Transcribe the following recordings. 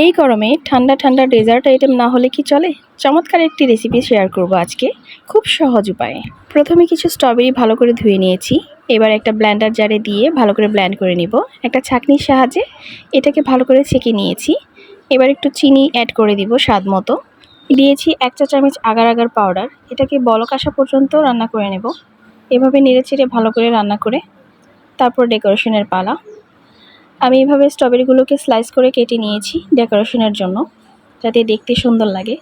এই গরমে ঠান্ডা ঠান্ডা ডেজার্ট আইটেম না হলে কি চলে? চমৎকার একটি রেসিপি শেয়ার করব আজকে। খুব সহজ উপায়ে। প্রথমে কিছু স্ট্রবেরি ভালো করে ধুয়ে নিয়েছি। এবার একটা ব্ল্যান্ডার জারে দিয়ে ভালো করে ব্ল্যান্ড করে নিব। একটা ছাঁকনির সাহায্যে এটাকে ভালো করে ছেঁকে নিয়েছি। এবার একটু চিনি অ্যাড করে দিব স্বাদ মতো। দিয়েছি এক চা চামচ আগার আগার পাউডার এটাকে বলক আসা পর্যন্ত রান্না করে নেব। এভাবে নেড়ে চেড়ে ভালো করে রান্না করে তারপর ডেকোরেশনের পালা। আমি এভাবে স্ট্রবেরিগুলোকে স্লাইস করে কেটে নিয়েছি ডেকোরেশনের জন্য, যাতে দেখতে সুন্দর লাগে।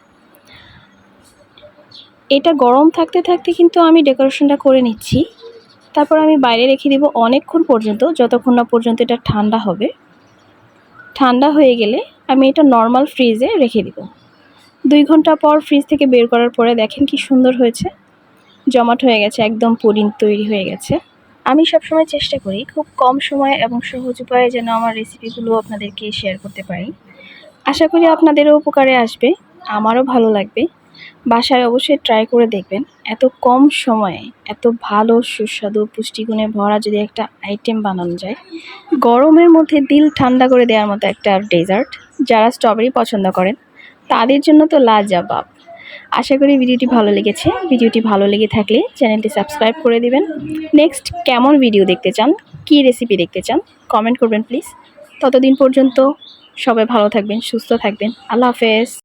এটা গরম থাকতে থাকতে কিন্তু আমি ডেকোরেশনটা করে নিচ্ছি। তারপর আমি বাইরে রেখে দিব অনেকক্ষণ পর্যন্ত, যতক্ষণ না পর্যন্ত এটা ঠান্ডা হবে। ঠান্ডা হয়ে গেলে আমি এটা নর্মাল ফ্রিজে রেখে দিব। দুই ঘণ্টা পর ফ্রিজ থেকে বের করার পরে দেখেন কি সুন্দর হয়েছে। জমাট হয়ে গেছে, একদম পুডিং তৈরি হয়ে গেছে। আমি সবসময় চেষ্টা করি খুব কম সময়ে এবং সহজ উপায়ে যেন আমার রেসিপিগুলো আপনাদেরকে শেয়ার করতে পারি। আশা করি আপনাদেরও উপকারে আসবে, আমারও ভালো লাগবে। বাসায় অবশ্যই ট্রাই করে দেখবেন, এত কম সময়ে, এত ভালো, সুস্বাদু, পুষ্টিগুণে ভরা যদি একটা আইটেম বানানো যায়, গরমের মধ্যে দিল ঠান্ডা করে দেওয়ার মতো একটা ডেজার্ট যারা স্ট্রবেরি পছন্দ করেন, তাদের জন্য তো লাজবাব। আশা করি ভিডিওটি ভালো লেগেছে। ভিডিওটি ভালো লেগে থাকলে চ্যানেলটি সাবস্ক্রাইব করে দিবেন। নেক্সট কেমন ভিডিও দেখতে চান? কি রেসিপি দেখতে চান? কমেন্ট করবেন প্লিজ ততদিন পর্যন্ত সবাই ভালো থাকবেন, সুস্থ থাকবেন। আল্লাহ হাফেজ।